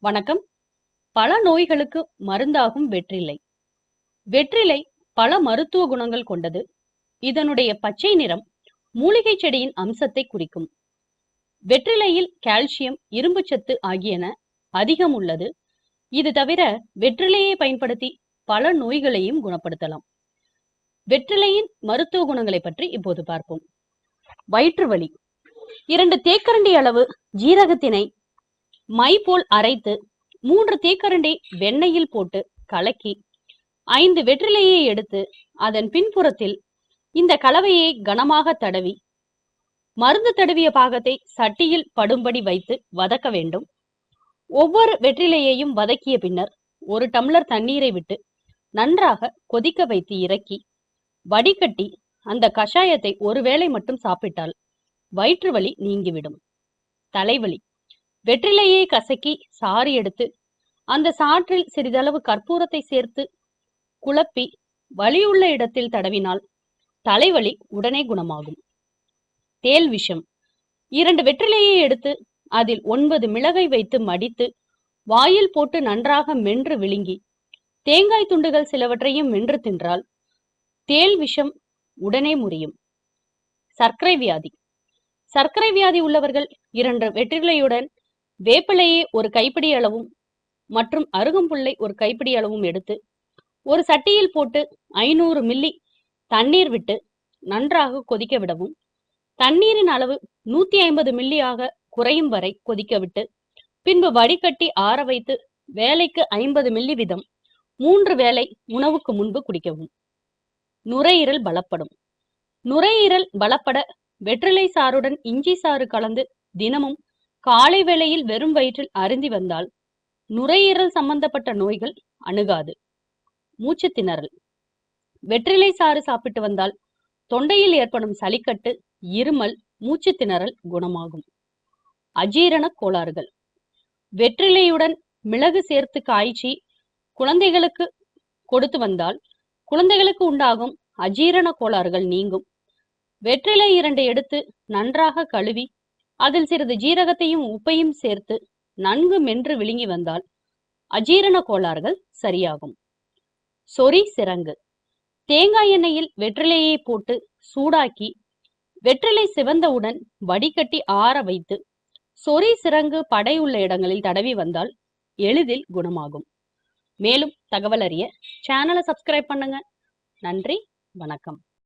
வணக்கம். பல நோய்களுக்கு மருந்தாகும் வெற்றிலை. வெற்றிலை பல மருத்துவ குணங்கள் கொண்டது. இதனுடைய பச்சை நிறம் மூலிகை செடியின் அம்சத்தை குறிக்கும். வெற்றிலையில் கால்சியம் இரும்புச்சத்து ஆகியன அதிகம் உள்ளது. இது தவிர வெற்றிலையை பயன்படுத்தி பல நோய்களையும் குணப்படுத்தலாம். வெற்றிலையின் மருத்துவ குணங்களை பற்றி இப்போது பார்ப்போம். வயிற்று வலி இரண்டு தேக்கரண்டி அளவு ஜீரகத்தினை மை போல் அரைத்து மூன்று தேக்கரண்டை வெண்ணெயில் போட்டு கலக்கி ஐந்து வெற்றிலையை எடுத்து அதன் பின்புறத்தில் இந்த கலவையை கனமாக தடவி மருந்து தடவிய பாகத்தை சட்டியில் படும்படி வைத்து வதக்க வேண்டும். ஒவ்வொரு வெற்றிலையையும் வதக்கிய பின்னர் ஒரு டம்ளர் தண்ணீரை விட்டு நன்றாக கொதிக்க வைத்து இறக்கி வடிகட்டி அந்த கஷாயத்தை ஒருவேளை மட்டும் சாப்பிட்டால் வயிற்று வலி நீங்கிவிடும். தலைவலி. வெற்றிலையை கசக்கி சாறு எடுத்து அந்த சாற்றில் சிறிதளவு கற்பூரத்தை சேர்த்து குழப்பி வலியுள்ள இடத்தில் தடவினால் தலைவலி உடனே குணமாகும். தேல் விஷம். இரண்டு வெற்றிலையை எடுத்து அதில் ஒன்பது மிளகை வைத்து மடித்து வாயில் போட்டு நன்றாக மென்று விழுங்கி தேங்காய் துண்டுகள் சிலவற்றையும் மென்று தின்றால் தேல் விஷம் உடனே முறியும். சர்க்கரை வியாதி. சர்க்கரை வியாதி உள்ளவர்கள் இரண்டு வெற்றிலையுடன் வேப்பிலையை ஒரு கைப்பிடி அளவும் மற்றும் அருகம்புல்லை ஒரு கைப்பிடி அளவும் எடுத்து ஒரு சட்டியில் போட்டு ஐநூறு மில்லி தண்ணீர் விட்டு நன்றாக கொதிக்க விடவும் தண்ணீரின் அளவு நூத்தி ஐம்பது மில்லியாக குறையும் வரை கொதிக்க விட்டு பின்பு வடிகட்டி ஆற வைத்து வேலைக்கு ஐம்பது மில்லி வீதம் மூன்று வேளை உணவுக்கு முன்பு குடிக்கவும். நுரையீரல் பலப்படும். நுரையீரல் பலப்பட வெற்றிலை சாறுடன் இஞ்சி சாறு கலந்து தினமும் காலை வேளையில் வெறும் வயிற்றில் அருந்தி வந்தால் நுரையீரல் சம்பந்தப்பட்ட நோய்கள் அணுகாது. மூச்சு திணறல். வெற்றிலை சாறு சாப்பிட்டு வந்தால் தொண்டையில் ஏற்படும் சளிக்கட்டு இருமல் மூச்சு திணறல் குணமாகும். அஜீரண கோளாறுகள். வெற்றிலையுடன் மிளகு சேர்த்து காய்ச்சி குழந்தைகளுக்கு கொடுத்து வந்தால் குழந்தைகளுக்கு உண்டாகும் அஜீரண கோளாறுகள் நீங்கும். வெற்றிலை இரண்டு எடுத்து நன்றாக கழுவி அதில் சிறிது ஜீரகத்தையும் உப்பையும் சேர்த்து நன்கு மென்று விழுங்கி வந்தால் அஜீரண கோளாறுகள் சரியாகும். சொறி சிறங்கு. தேங்காய் எண்ணெயில் வெற்றிலையை போட்டு சூடாக்கி வெற்றிலை சிவந்தவுடன் வடிகட்டி ஆற வைத்து சொறி சிரங்கு படை உள்ள இடங்களில் தடவி வந்தால் எளிதில் குணமாகும். மேலும் தகவல் அறிய சேனலை சப்ஸ்கிரைப் பண்ணுங்க. நன்றி வணக்கம்.